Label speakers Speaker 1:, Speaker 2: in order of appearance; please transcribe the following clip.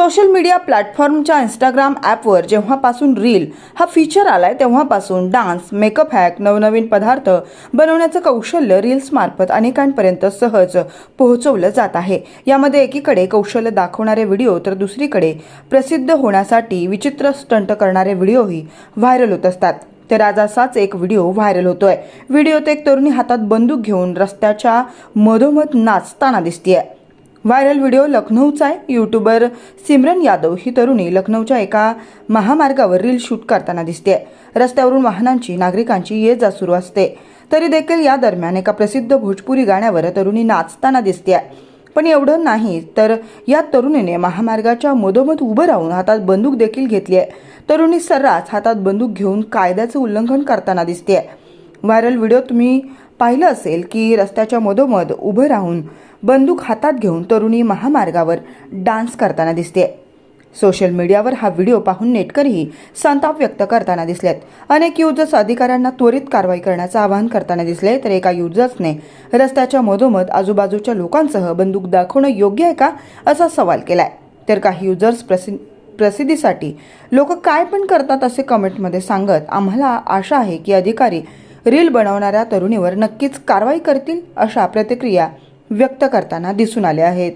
Speaker 1: Social media प्लॅटफॉर्मच्या Instagram ॲपवर जेव्हापासून रील हा फीचर आलाय तेव्हापासून डान्स मेकअप हॅक नवनवीन पदार्थ बनवण्याचं कौशल्य रील्समार्फत अनेकांपर्यंत सहज पोहोचवलं जात आहे. यामध्ये एकीकडे कौशल्य दाखवणारे व्हिडिओ तर दुसरीकडे प्रसिद्ध होण्यासाठी विचित्र स्टंट करणारे व्हिडिओही व्हायरल होत असतात. तर आज असाच एक व्हिडिओ व्हायरल होतोय. व्हिडिओत एक तरुणी हातात बंदूक घेऊन रस्त्याच्या मधोमध नाचताना दिसतीये. व्हायरल व्हिडिओ लखनौचा आहे युट्यूबर सिमरन यादव ही तरुणी लखनौच्या एका महामार्गावर रील शूट करताना दिसते रस्त्यावरून वाहनांची नागरिकांची ये जा सुरू असते. तरी देखील या दरम्यान एका प्रसिद्ध भोजपुरी गाण्यावर तरुणी नाचताना दिसते पण एवढं नाही तर या तरुणीने महामार्गाच्या मधोमध उभं राहून हातात बंदूक देखील घेतली आहे तरुणी सर्रास हातात बंदूक घेऊन कायद्याचं उल्लंघन करताना दिसते व्हायरल व्हिडिओ तुम्ही पाहिलं असेल की रस्त्याच्या मधोमध उभं राहून बंदूक हातात घेऊन तरुणी महामार्गावर डान्स करताना दिसते. सोशल मीडियावर हा व्हिडिओ पाहून नेटकरीही संताप व्यक्त करताना दिसलेत. अनेक युजर्स अधिकाऱ्यांना त्वरित कारवाई करण्याचं आवाहन करताना दिसले तर एका युजर्सने रस्त्याच्या मधोमध आजूबाजूच्या लोकांसह बंदूक दाखवणं योग्य आहे का असा सवाल केलाय. तर काही युजर्स प्रसि प्रसिद्धीसाठी लोक काय पण करतात असे कमेंटमध्ये सांगत आम्हाला आशा आहे की अधिकारी रील बनवणाऱ्या तरुणीवर नक्कीच कारवाई करतील अशा प्रतिक्रिया व्यक्त करताना दिसून आल्या आहेत.